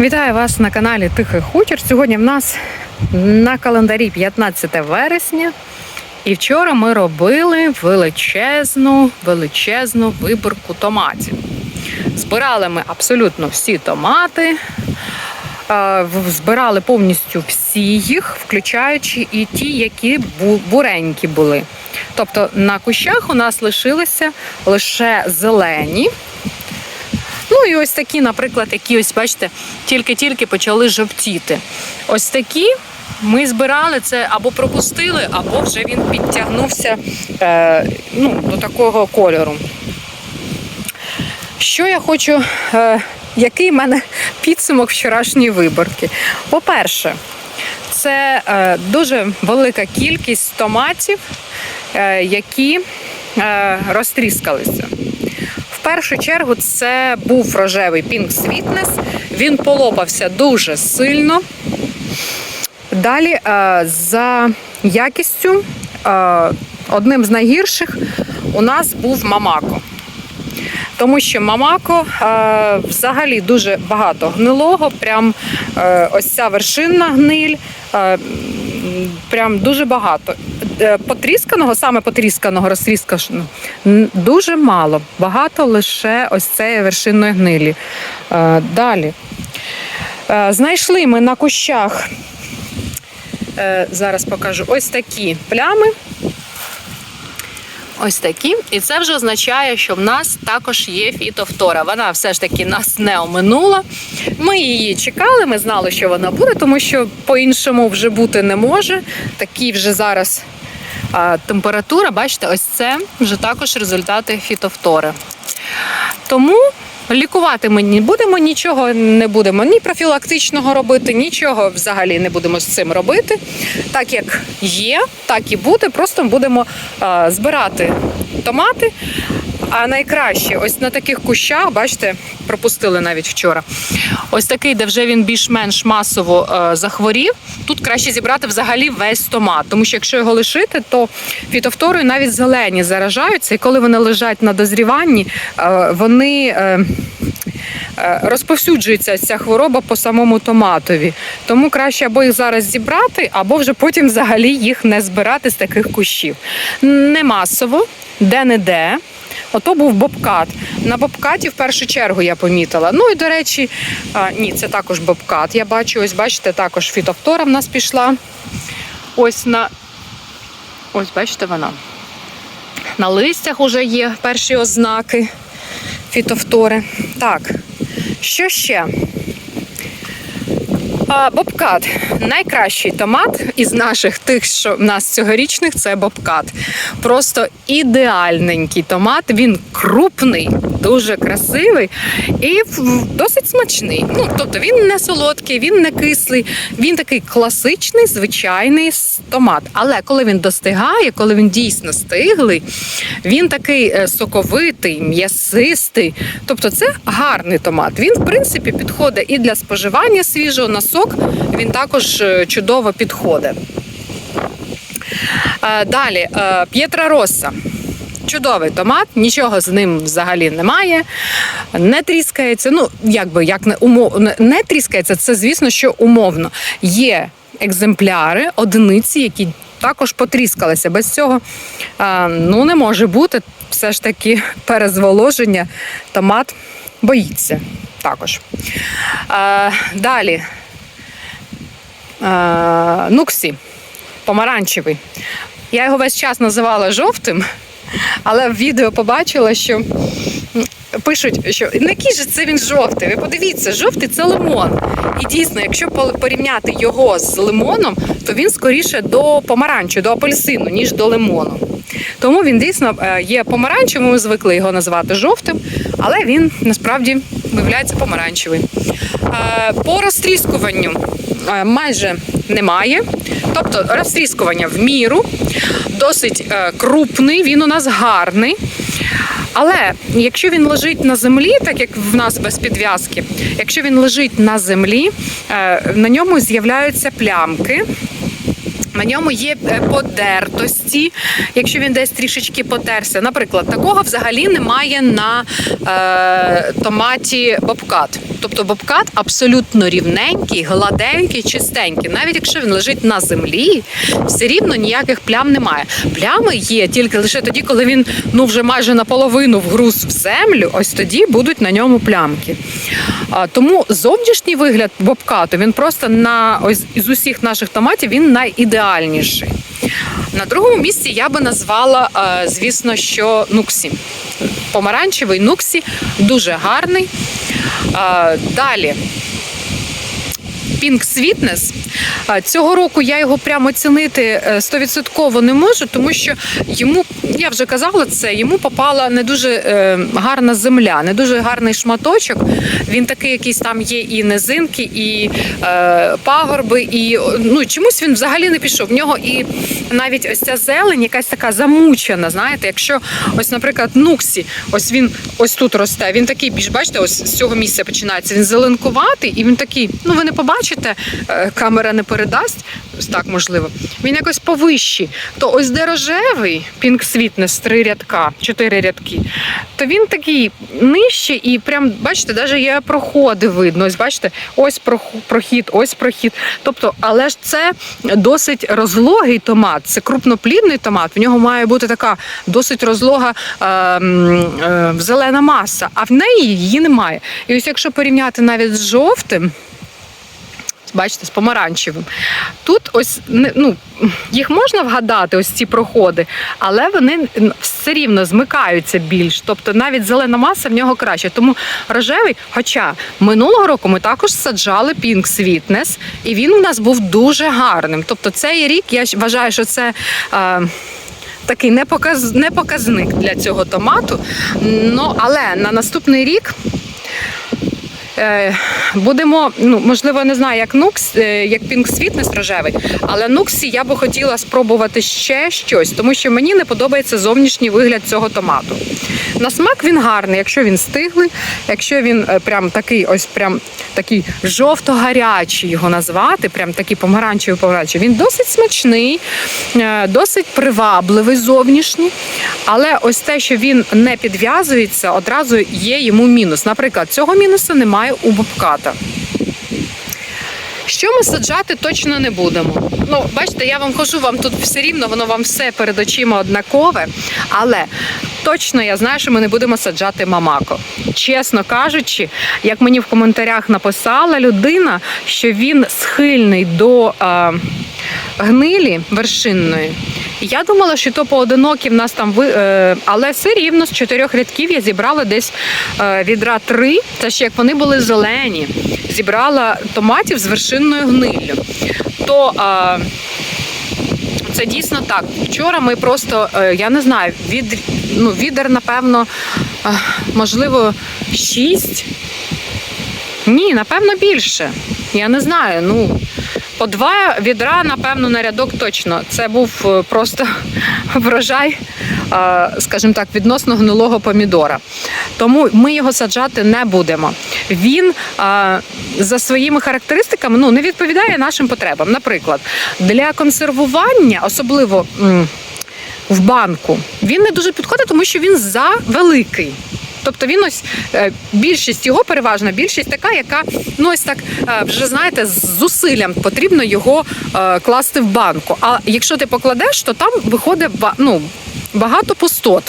Вітаю вас на каналі Тихий Хутір. Сьогодні в нас на календарі 15 вересня. І вчора ми робили величезну, величезну виборку томатів. Збирали ми абсолютно всі томати, е, збирали повністю всі їх, включаючи і ті, які буренькі були. Тобто на кущах у нас лишилися лише зелені. І ось такі, наприклад, які ось бачите, тільки-тільки почали жовтіти. Ось такі ми збирали це або пропустили, або вже він підтягнувся е, ну, до такого кольору. Що я хочу, е, який в мене підсумок вчорашньої виборки? По-перше, це е, дуже велика кількість томатів, е, які е, розтріскалися. Першу чергу це був рожевий Pink Sweetness. Він полопався дуже сильно. Далі е, за якістю е, одним з найгірших у нас був Мамако. Тому що Мамако е, взагалі дуже багато гнилого, прям ось ця вершинна гниль, прям дуже багато. Е, Потрісканого, саме потрісканого, розтрісканого, дуже мало. Багато лише ось цієї вершинної гнилі. Е, Далі. Е, Знайшли ми на кущах, зараз покажу, ось такі плями. Ось такі. І це вже означає, що в нас також є фітофтора. Вона все ж таки нас не оминула. Ми її чекали, ми знали, що вона буде, тому що по-іншому вже бути не може. Такі вже зараз а, температура, бачите, ось це вже також результати фітофтори. Тому лікувати ми не будемо, нічого не будемо ні профілактичного робити, нічого взагалі не будемо з цим робити. Так як є, так і буде. Просто будемо збирати томати. А найкраще, ось на таких кущах, бачите, пропустили навіть вчора. Ось такий, де вже він більш-менш масово е, захворів. Тут краще зібрати взагалі весь томат, тому що якщо його лишити, то фітофторою навіть зелені заражаються, і коли вони лежать на дозріванні, е, вони. е, Розповсюджується ця хвороба по самому томатові. Тому краще або їх зараз зібрати, або вже потім взагалі їх не збирати з таких кущів. Не масово, де-не-де. Ото був бобкат. На бобкаті в першу чергу я помітила. Ну і до речі, а, ні, це також бобкат. Я бачу, ось бачите, також фітофтора в нас пішла. Ось на. Ось, бачите, вона. На листях вже є перші ознаки фітофтори. Так, що ще? Бобкат найкращий томат із наших тих, що в нас цьогорічних, це бобкат. Просто ідеальненький томат. Він крупний, дуже красивий і досить смачний. Ну, тобто він не солодкий, він не кислий, він такий класичний, звичайний томат. Але коли він достигає, коли він дійсно стиглий, він такий е, соковитий, м'ясистий. Тобто це гарний томат. Він, в принципі, підходить і для споживання свіжого на сок. Він також е, чудово підходить. Е, Далі П'єтра Росса. Чудовий томат, нічого з ним взагалі немає, не тріскається. Ну, якби як не умов не- тріскається, це звісно, що умовно. Є екземпляри, одиниці, які також потріскалися. Без цього ну, не може бути. Все ж таки перезволоження. Томат боїться також. Далі. Нуксі помаранчевий. Я його весь час називала жовтим, але в відео побачила, що пишуть, що на який же це він жовтий. Ви подивіться, жовтий це лимон. І дійсно, якщо порівняти його з лимоном, то він скоріше до помаранчу, до апельсину, ніж до лимону. Тому він дійсно е, є помаранчевим, ми звикли його назвати жовтим, але він насправді виявляється помаранчевий. Е, По розтріскуванню е, майже немає. Тобто розтріскування в міру, досить е, крупний, він у нас гарний. Але якщо він лежить на землі, так як в нас без підв'язки, якщо він лежить на землі, е, на ньому з'являються плямки. На ньому є е, подертості, якщо він десь трішечки потерся. Наприклад, такого взагалі немає на е, томаті бобкат. Тобто бобкат абсолютно рівненький, гладенький, чистенький. Навіть якщо він лежить на землі, все рівно ніяких плям немає. Плями є тільки лише тоді, коли він ну вже майже наполовину вгруз в землю. Ось тоді будуть на ньому плямки. А, тому зовнішній вигляд бобкату він просто на ось із усіх наших томатів він найідеальніший. На другому місці я би назвала, е, звісно, що нуксі. Помаранчевий нуксі дуже гарний. Далі. Pink Sweetness. Цього року я його прямо оцінити е, стовідсотково не можу, тому що йому, я вже казала це, йому попала не дуже е, гарна земля, не дуже гарний шматочок. Він такий, якийсь там є і низинки, і е, пагорби, і ну чомусь він взагалі не пішов. В нього і навіть ось ця зелень, якась така замучена. Знаєте, якщо ось, наприклад, нуксі, ось він ось тут росте. Він такий більш бачите, ось з цього місця починається. Він зеленкуватий, і він такий. Ну ви не побачите, е, камера не передасть. Так можливо. Він якось повищий. То ось де рожевий Pink Sweetness, три рядка, чотири рядки, то він такий нижче, і прям бачите, навіть є проходи видно. Ось бачите, ось прохід, ось прохід. Тобто, але ж це досить розлогий томат, це крупноплідний томат. В нього має бути така досить розлога е, е, зелена маса, а в неї її немає. І ось якщо порівняти навіть з жовтим. Бачите, з помаранчевим. Тут ось ну, їх можна вгадати, ось ці проходи, але вони все рівно змикаються більш. Тобто навіть зелена маса в нього краще. Тому рожевий, хоча минулого року ми також саджали Pink Sweetness, і він у нас був дуже гарним. Тобто цей рік я вважаю, що це. Е, Такий непоказ... не показник для цього томату. Ну, але на наступний рік Будемо, ну можливо, не знаю, як нукс, е, як Pink Sweetness рожевий, але нуксі я би хотіла спробувати ще щось, тому що мені не подобається зовнішній вигляд цього томату. На смак він гарний, якщо він стиглий, якщо він е, прям такий, ось прям такий жовто-гарячий його назвати, прям такий помаранчевий помаранчевий. Він досить смачний, е, досить привабливий зовнішній. Але ось те, що він не підв'язується, одразу є йому мінус. Наприклад, цього мінусу немає у бобката. Що ми саджати точно не будемо. Ну, бачите, я вам кажу, вам тут все рівно, воно вам все перед очима однакове. Але точно я знаю, що ми не будемо саджати мамако. Чесно кажучи, як мені в коментарях написала людина, що він схильний до е, гнилі вершинної. Я думала, що то поодинокі в нас там ви, е, але все рівно з чотирьох рядків я зібрала десь е, відра три. Це ж як вони були зелені. Зібрала томатів з вершинною гниллю. То е, це дійсно так. Вчора ми просто, я не знаю, від, ну, відер, напевно, можливо, шість. Ні, напевно, більше. Я не знаю. Ну, по два відра, напевно, на рядок точно. Це був е, просто врожай, е, скажімо так, відносно гнилого помідора. Тому ми його саджати не будемо. Він е, за своїми характеристиками ну, не відповідає нашим потребам. Наприклад, для консервування, особливо. в банку він не дуже підходить, тому що він завеликий. Тобто він ось е, більшість його переважна більшість така, яка ну ось так е, вже знаєте, з зусиллям потрібно його е, класти в банку. А якщо ти покладеш, то там виходить ну, багато пустот.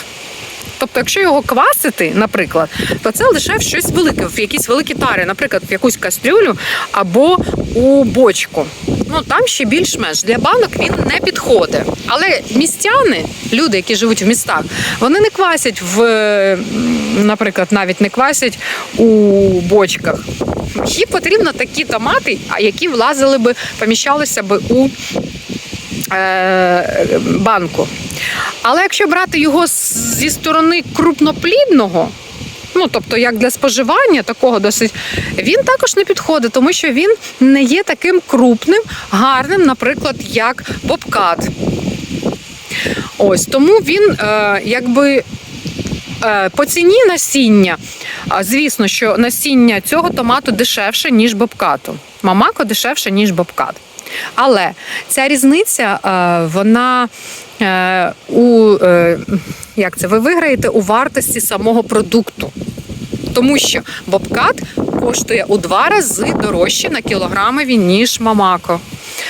Тобто, якщо його квасити, наприклад, то це лише в щось велике, в якісь великі тари, наприклад, в якусь кастрюлю або у бочку. Ну там ще більш-менш для банок він не підходить. Але містяни, люди, які живуть в містах, вони не квасять в, наприклад, навіть не квасять у бочках. Їм потрібно такі томати, які влазили би, поміщалися би у банку. Але якщо брати його зі сторони крупноплідного, ну тобто як для споживання такого досить, він також не підходить, тому що він не є таким крупним, гарним, наприклад, як бобкат. Ось тому він е, якби. е, По ціні насіння, звісно, що насіння цього томату дешевше, ніж бобкату. Мамако дешевше, ніж бобкат. Але ця різниця, е, вона е, у е, як це ви виграєте у вартості самого продукту. Тому що бобкат коштує у два рази дорожче на кілограмові, ніж мамако.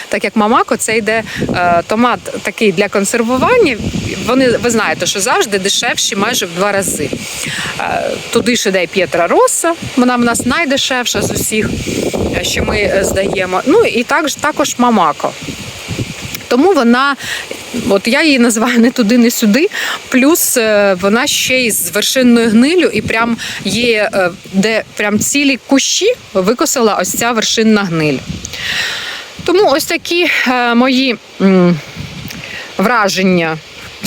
Так як мамако, це йде е, томат такий для консервування. Вони ви знаєте, що завжди дешевші майже в два рази. Е, туди ж іде П'єтра Роса, вона в нас найдешевша з усіх, е, що ми е, здаємо. Ну і також, також мамако. Тому вона, от я її називаю не туди, не сюди. Плюс е, вона ще й з вершинною гнилю, і прям є, е, де прям цілі кущі викосила ось ця вершинна гниль. Тому ось такі е, мої враження,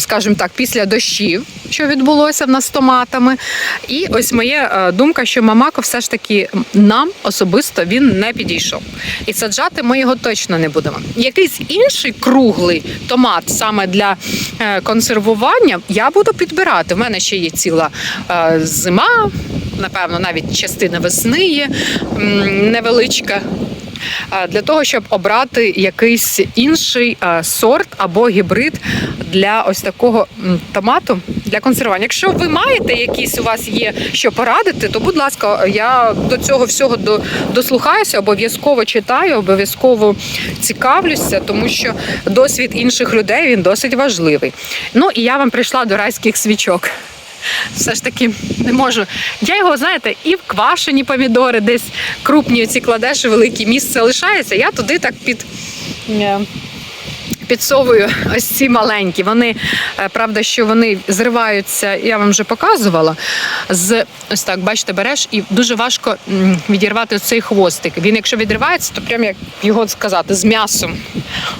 скажімо так, після дощів, що відбулося в нас з томатами. І ось моя е, думка, що мамако все ж таки нам особисто він не підійшов. І саджати ми його точно не будемо. Якийсь інший круглий томат саме для е, консервування я буду підбирати. У мене ще є ціла е, зима, напевно, навіть частина весни є невеличка. Для того щоб обрати якийсь інший сорт або гібрид для ось такого томату для консервування. Якщо ви маєте якісь у вас є що порадити, то будь ласка, я до цього всього до- дослухаюся, обов'язково читаю, обов'язково цікавлюся, тому що досвід інших людей він досить важливий. Ну і я вам прийшла до райських свічок. Все ж таки не можу. Я його, знаєте, і в квашені помідори, десь крупні ці кладеш, велике місце лишається. Я туди так під. Підсовую ось ці маленькі. Вони е, правда, що вони зриваються, я вам вже показувала. З ось так, бачите, береш і дуже важко відірвати цей хвостик. Він, якщо відривається, то прям як його сказати, з м'ясом.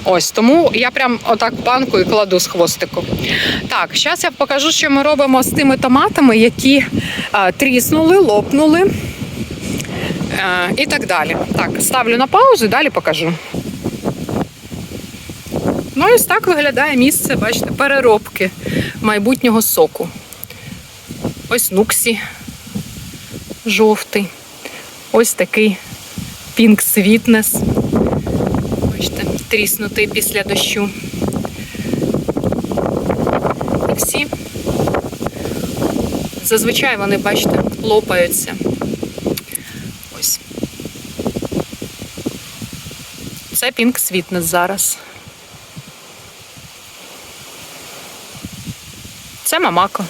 Ось тому я прям отак банку і кладу з хвостиком. Так, зараз я покажу, що ми робимо з тими томатами, які е, тріснули, лопнули. е, І так далі. Так, ставлю на паузу і далі покажу. Ну, ось так виглядає місце, бачите, переробки майбутнього соку. Ось нуксі жовтий. Ось такий пінк світнес. Бачите, тріснутий після дощу. І всі. Зазвичай вони, бачите, лопаються. Ось. Це пінк світнес зараз. Це мамако.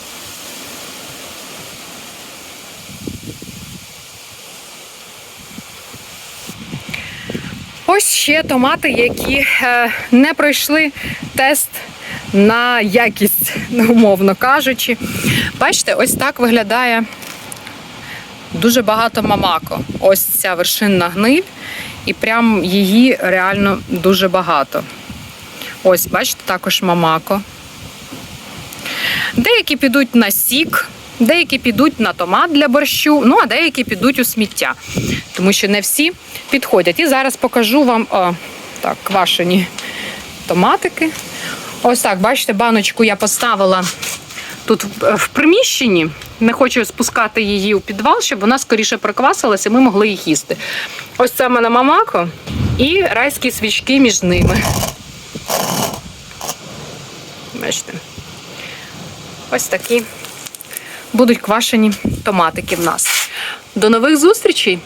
Ось ще томати, які е, не пройшли тест на якість, ну, умовно кажучи. Бачите, ось так виглядає дуже багато мамако. Ось ця вершинна гниль, і прям її реально дуже багато. Ось, бачите, також мамако. Деякі підуть на сік, деякі підуть на томат для борщу, ну а деякі підуть у сміття, тому що не всі підходять. І зараз покажу вам о, так, квашені томатики. Ось так, бачите, баночку я поставила тут в- приміщенні. Не хочу спускати її у підвал, щоб вона скоріше проквасилася, і ми могли їх їсти. Ось це в мене мамако і райські свічки між ними. Бачите. Ось такі будуть квашені томатики в нас. До нових зустрічей!